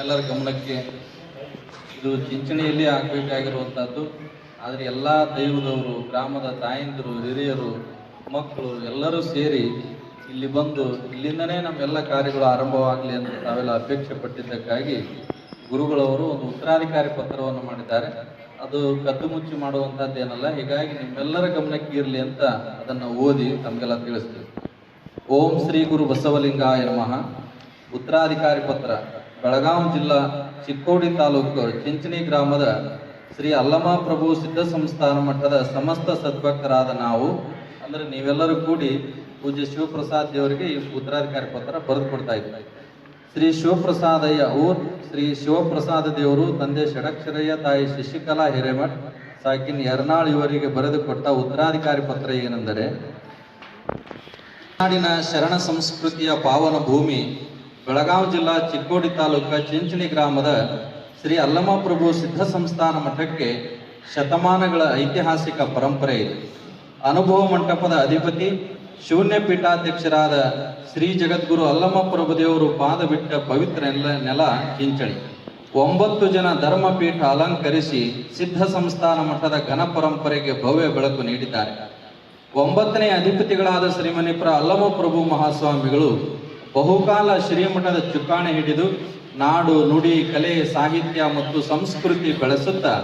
ನಿಮ್ಮೆಲ್ಲರ ಗಮನಕ್ಕೆ ಇದು ಚಿಂಚಣಿಯಲ್ಲಿ ಆಗಬೇಕಾಗಿರುವಂಥದ್ದು ಆದರೆ ಎಲ್ಲ ದೈವದವರು, ಗ್ರಾಮದ ತಾಯಂದಿರು, ಹಿರಿಯರು, ಮಕ್ಕಳು ಎಲ್ಲರೂ ಸೇರಿ ಇಲ್ಲಿ ಬಂದು ಇಲ್ಲಿಂದನೇ ನಮ್ಮೆಲ್ಲ ಕಾರ್ಯಗಳು ಆರಂಭವಾಗಲಿ ಅಂತ ತಾವೆಲ್ಲ ಅಪೇಕ್ಷೆ ಪಟ್ಟಿದ್ದಕ್ಕಾಗಿ ಗುರುಗಳವರು ಒಂದು ಉತ್ತರಾಧಿಕಾರಿ ಪತ್ರವನ್ನು ಮಾಡಿದ್ದಾರೆ. ಅದು ಕದ್ದು ಮುಚ್ಚಿ ಮಾಡುವಂಥದ್ದೇನಲ್ಲ ಹೀಗಾಗಿ ನಿಮ್ಮೆಲ್ಲರ ಗಮನಕ್ಕೆ ಇರಲಿ ಅಂತ ಅದನ್ನು ಓದಿ ತಮಗೆಲ್ಲ ತಿಳಿಸ್ತೀವಿ. ಓಂ ಶ್ರೀ ಗುರು ಬಸವಲಿಂಗ ನಮಃ. ಉತ್ತರಾಧಿಕಾರಿ ಪತ್ರ. ಬೆಳಗಾವಿ ಜಿಲ್ಲಾ ಚಿಕ್ಕೋಡಿ ತಾಲೂಕು ಚಿಂಚಣಿ ಗ್ರಾಮದ ಶ್ರೀ ಅಲ್ಲಮ ಪ್ರಭು ಸಿದ್ಧ ಸಂಸ್ಥಾನ ಮಠದ ಸಮಸ್ತ ಸದ್ಭಕ್ತರಾದ ನಾವು, ಅಂದ್ರೆ ನೀವೆಲ್ಲರೂ ಕೂಡಿ ಪೂಜ್ಯ ಶಿವಪ್ರಸಾದ್ ದೇವರಿಗೆ ಈ ಉತ್ತರಾಧಿಕಾರಿ ಪತ್ರ ಬರೆದು ಕೊಡ್ತಾ ಇದ್ದೀವಿ ಶ್ರೀ ಶಿವಪ್ರಸಾದಯ್ಯ ಊರ್, ಶ್ರೀ ಶಿವಪ್ರಸಾದ ದೇವರು, ತಂದೆ ಷಡಕ್ಷರಯ್ಯ, ತಾಯಿ ಶಶಿಕಲಾ ಹಿರೇಮಠ್, ಸಾಕಿನ್ ಯರ್ನಾಳ್ ಇವರಿಗೆ ಬರೆದು ಕೊಟ್ಟ ಉತ್ತರಾಧಿಕಾರಿ ಪತ್ರ ಏನೆಂದರೆ, ನಾಡಿನ ಶರಣ ಸಂಸ್ಕೃತಿಯ ಪಾವನ ಭೂಮಿ ಬೆಳಗಾವಿ ಜಿಲ್ಲಾ ಚಿಕ್ಕೋಡಿ ತಾಲೂಕ ಚಿಂಚಣಿ ಗ್ರಾಮದ ಶ್ರೀ ಅಲ್ಲಮ ಪ್ರಭು ಸಿದ್ಧ ಸಂಸ್ಥಾನ ಮಠಕ್ಕೆ ಶತಮಾನಗಳ ಐತಿಹಾಸಿಕ ಪರಂಪರೆ ಇದೆ. ಅನುಭವ ಮಂಟಪದ ಅಧಿಪತಿ, ಶೂನ್ಯ ಪೀಠಾಧ್ಯಕ್ಷರಾದ ಶ್ರೀ ಜಗದ್ಗುರು ಅಲ್ಲಮ ಪ್ರಭುದೇವರು ಪಾದ ಬಿಟ್ಟ ಪವಿತ್ರ ನೆಲ ನೆಲ ಚಿಂಚಣಿ. ಒಂಬತ್ತು ಜನ ಧರ್ಮಪೀಠ ಅಲಂಕರಿಸಿ ಸಿದ್ಧ ಸಂಸ್ಥಾನ ಮಠದ ಘನ ಪರಂಪರೆಗೆ ಭವ್ಯ ಬೆಳಕು ನೀಡಿದ್ದಾರೆ. ಒಂಬತ್ತನೇ ಅಧಿಪತಿಗಳಾದ ಶ್ರೀಮನಿಪುರ ಅಲ್ಲಮ ಪ್ರಭು ಮಹಾಸ್ವಾಮಿಗಳು ಬಹುಕಾಲ ಶ್ರೀಮಠದ ಚುಕ್ಕಾಣಿ ಹಿಡಿದು ನಾಡು, ನುಡಿ, ಕಲೆ, ಸಾಹಿತ್ಯ ಮತ್ತು ಸಂಸ್ಕೃತಿ ಬೆಳೆಸುತ್ತಾ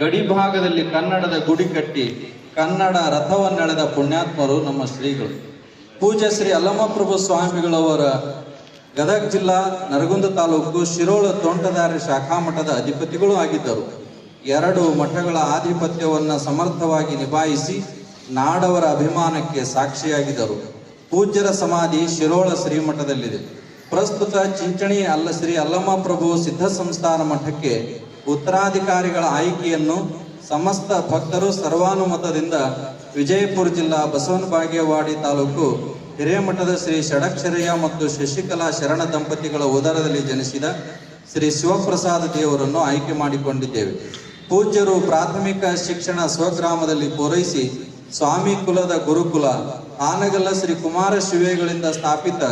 ಗಡಿ ಭಾಗದಲ್ಲಿ ಕನ್ನಡದ ಗುಡಿ ಕಟ್ಟಿ ಕನ್ನಡ ರಥವನ್ನೆಳೆದ ಪುಣ್ಯಾತ್ಮರು ನಮ್ಮ ಶ್ರೀಗಳು. ಪೂಜ್ಯ ಶ್ರೀ ಅಲ್ಲಮಪ್ರಭು ಸ್ವಾಮಿಗಳವರ ಗದಗ ಜಿಲ್ಲಾ ನರಗುಂದ ತಾಲೂಕು ಶಿರೋಳ ತೋಂಟದಾರಿ ಶಾಖಾ ಮಠದ ಅಧಿಪತಿಗಳು ಆಗಿದ್ದರು. ಎರಡು ಮಠಗಳ ಆಧಿಪತ್ಯವನ್ನು ಸಮರ್ಥವಾಗಿ ನಿಭಾಯಿಸಿ ನಾಡವರ ಅಭಿಮಾನಕ್ಕೆ ಸಾಕ್ಷಿಯಾಗಿದ್ದರು. ಪೂಜ್ಯರ ಸಮಾಧಿ ಶಿರೋಳ ಶ್ರೀಮಠದಲ್ಲಿದೆ. ಪ್ರಸ್ತುತ ಚಿಂಚಣಿ ಅಲ್ಲ ಶ್ರೀ ಅಲ್ಲಮ್ಮ ಪ್ರಭು ಸಿದ್ಧ ಸಂಸ್ಥಾನ ಮಠಕ್ಕೆ ಉತ್ತರಾಧಿಕಾರಿಗಳ ಆಯ್ಕೆಯನ್ನು ಸಮಸ್ತ ಭಕ್ತರು ಸರ್ವಾನುಮತದಿಂದ ವಿಜಯಪುರ ಜಿಲ್ಲಾ ಬಸವನ ಬಾಗೇವಾಡಿ ತಾಲೂಕು ಹಿರೇಮಠದ ಶ್ರೀ ಷಡಕ್ಷರಯ್ಯ ಮತ್ತು ಶಶಿಕಲಾ ಶರಣ ದಂಪತಿಗಳ ಉದರದಲ್ಲಿ ಜನಿಸಿದ ಶ್ರೀ ಶಿವಪ್ರಸಾದ ದೇವರನ್ನು ಆಯ್ಕೆ ಮಾಡಿಕೊಂಡಿದ್ದೇವೆ. ಪೂಜ್ಯರು ಪ್ರಾಥಮಿಕ ಶಿಕ್ಷಣ ಸ್ವಗ್ರಾಮದಲ್ಲಿ ಪೂರೈಸಿ ಸ್ವಾಮಿ ಕುಲದ ಗುರುಕುಲ ಆನಗಲ್ಲ ಶ್ರೀ ಕುಮಾರ ಶಿವೆಗಳಿಂದ ಸ್ಥಾಪಿತ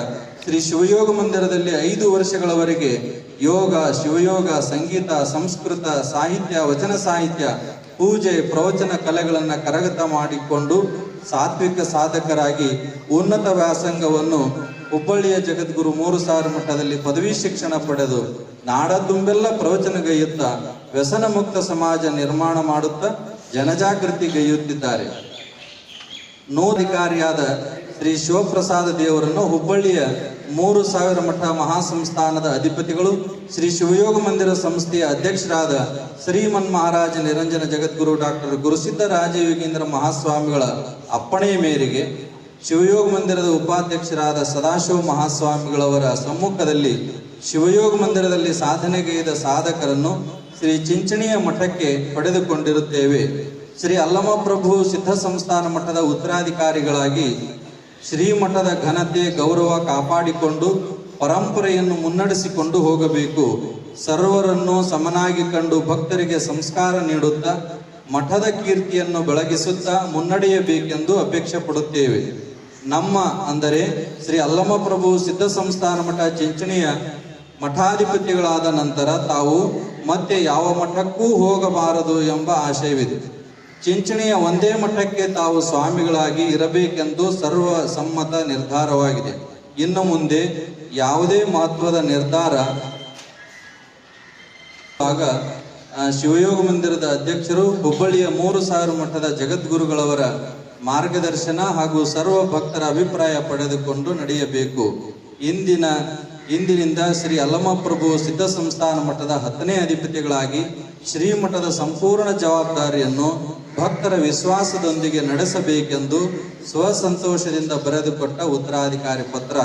ಶ್ರೀ ಶಿವಯೋಗ ಮಂದಿರದಲ್ಲಿ ಐದು ವರ್ಷಗಳವರೆಗೆ ಯೋಗ, ಶಿವಯೋಗ, ಸಂಗೀತ, ಸಂಸ್ಕೃತ, ಸಾಹಿತ್ಯ, ವಚನ ಸಾಹಿತ್ಯ, ಪೂಜೆ, ಪ್ರವಚನ ಕಲೆಗಳನ್ನು ಕರಗತ ಮಾಡಿಕೊಂಡು ಸಾತ್ವಿಕ ಸಾಧಕರಾಗಿ ಉನ್ನತ ವ್ಯಾಸಂಗವನ್ನು ಹುಬ್ಬಳ್ಳಿಯ ಜಗದ್ಗುರು ಮೂರು ಸಾವಿರ ಮಟ್ಟದಲ್ಲಿ ಪದವಿ ಶಿಕ್ಷಣ ಪಡೆದು ನಾಡ ತುಂಬೆಲ್ಲ ಪ್ರವಚನಗೈಯುತ್ತಾ ವ್ಯಸನ ಮುಕ್ತ ಸಮಾಜ ನಿರ್ಮಾಣ ಮಾಡುತ್ತಾ ಜನಜಾಗೃತಿಗೈಯುತ್ತಿದ್ದಾರೆ ನೋಧಿಕಾರಿಯಾದ ಶ್ರೀ ಶಿವಪ್ರಸಾದ ದೇವರನ್ನು ಹುಬ್ಬಳ್ಳಿಯ ಮೂರು ಸಾವಿರ ಮಠ ಮಹಾಸಂಸ್ಥಾನದ ಅಧಿಪತಿಗಳು ಶ್ರೀ ಶಿವಯೋಗ ಮಂದಿರ ಸಂಸ್ಥೆಯ ಅಧ್ಯಕ್ಷರಾದ ಶ್ರೀಮನ್ ಮಹಾರಾಜ ನಿರಂಜನ ಜಗದ್ಗುರು ಡಾಕ್ಟರ್ ಗುರುಸಿದ್ಧ ರಾಜಯೋಗೀಂದ್ರ ಮಹಾಸ್ವಾಮಿಗಳ ಅಪ್ಪಣೆಯ ಮೇರೆಗೆ ಶಿವಯೋಗ ಮಂದಿರದ ಉಪಾಧ್ಯಕ್ಷರಾದ ಸದಾಶಿವ ಮಹಾಸ್ವಾಮಿಗಳವರ ಸಮ್ಮುಖದಲ್ಲಿ ಶಿವಯೋಗ ಮಂದಿರದಲ್ಲಿ ಸಾಧನೆಗೈದ ಸಾಧಕರನ್ನು ಶ್ರೀ ಚಿಂಚಣಿಯ ಮಠಕ್ಕೆ ಪಡೆದುಕೊಂಡಿರುತ್ತೇವೆ. ಶ್ರೀ ಅಲ್ಲಮ ಪ್ರಭು ಸಿದ್ಧ ಸಂಸ್ಥಾನ ಮಠದ ಉತ್ತರಾಧಿಕಾರಿಗಳಾಗಿ ಶ್ರೀಮಠದ ಘನತೆ, ಗೌರವ ಕಾಪಾಡಿಕೊಂಡು ಪರಂಪರೆಯನ್ನು ಮುನ್ನಡೆಸಿಕೊಂಡು ಹೋಗಬೇಕು. ಸರ್ವರನ್ನು ಸಮನಾಗಿ ಕಂಡು ಭಕ್ತರಿಗೆ ಸಂಸ್ಕಾರ ನೀಡುತ್ತಾ, ಮಠದ ಕೀರ್ತಿಯನ್ನು ಬೆಳಗಿಸುತ್ತಾ ಮುನ್ನಡೆಯಬೇಕೆಂದು ಅಪೇಕ್ಷೆ ಪಡುತ್ತೇವೆ. ನಮ್ಮ ಅಂದರೆ ಶ್ರೀ ಅಲ್ಲಮ ಪ್ರಭು ಸಿದ್ಧ ಸಂಸ್ಥಾನ ಮಠ ಚಿಂಚಣಿಯ ಮಠಾಧಿಪತಿಗಳಾದ ನಂತರ ತಾವು ಮತ್ತೆ ಯಾವ ಮಠಕ್ಕೂ ಹೋಗಬಾರದು ಎಂಬ ಆಶಯವಿದೆ. ಚಿಂಚಣಿಯ ಒಂದೇ ಮಠಕ್ಕೆ ತಾವು ಸ್ವಾಮಿಗಳಾಗಿ ಇರಬೇಕೆಂದು ಸರ್ವ ಸಮ್ಮತ ನಿರ್ಧಾರವಾಗಿದೆ. ಇನ್ನು ಮುಂದೆ ಯಾವುದೇ ಮಹತ್ವದ ನಿರ್ಧಾರ ಆಗ ಶಿವಯೋಗ ಮಂದಿರದ ಅಧ್ಯಕ್ಷರು ಹುಬ್ಬಳ್ಳಿಯ ಮೂರು ಸಾವಿರ ಮಠದ ಜಗದ್ಗುರುಗಳವರ ಮಾರ್ಗದರ್ಶನ ಹಾಗೂ ಸರ್ವ ಭಕ್ತರ ಅಭಿಪ್ರಾಯ ಪಡೆದುಕೊಂಡು ನಡೆಯಬೇಕು. ಇಂದಿನ, ಇಂದಿನಿಂದ ಶ್ರೀ ಅಲ್ಲಮಪ್ರಭು ಸಿದ್ಧ ಸಂಸ್ಥಾನ ಮಠದ ಹತ್ತನೇ ಅಧಿಪತಿಗಳಾಗಿ ಶ್ರೀಮಠದ ಸಂಪೂರ್ಣ ಜವಾಬ್ದಾರಿಯನ್ನು ಭಕ್ತರ ವಿಶ್ವಾಸದೊಂದಿಗೆ ನಡೆಸಬೇಕೆಂದು ಸ್ವಸಂತೋಷದಿಂದ ಬರೆದುಕೊಟ್ಟ ಉತ್ತರಾಧಿಕಾರಿ ಪತ್ರ.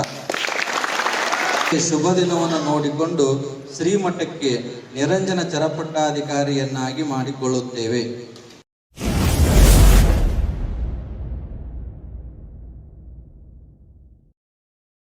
ಶುಭ ದಿನವನ್ನು ನೋಡಿಕೊಂಡು ಶ್ರೀಮಠಕ್ಕೆ ನಿರಂಜನ ಚರಪಟ್ಟಾಧಿಕಾರಿಯನ್ನಾಗಿ ಮಾಡಿಕೊಳ್ಳುತ್ತೇವೆ.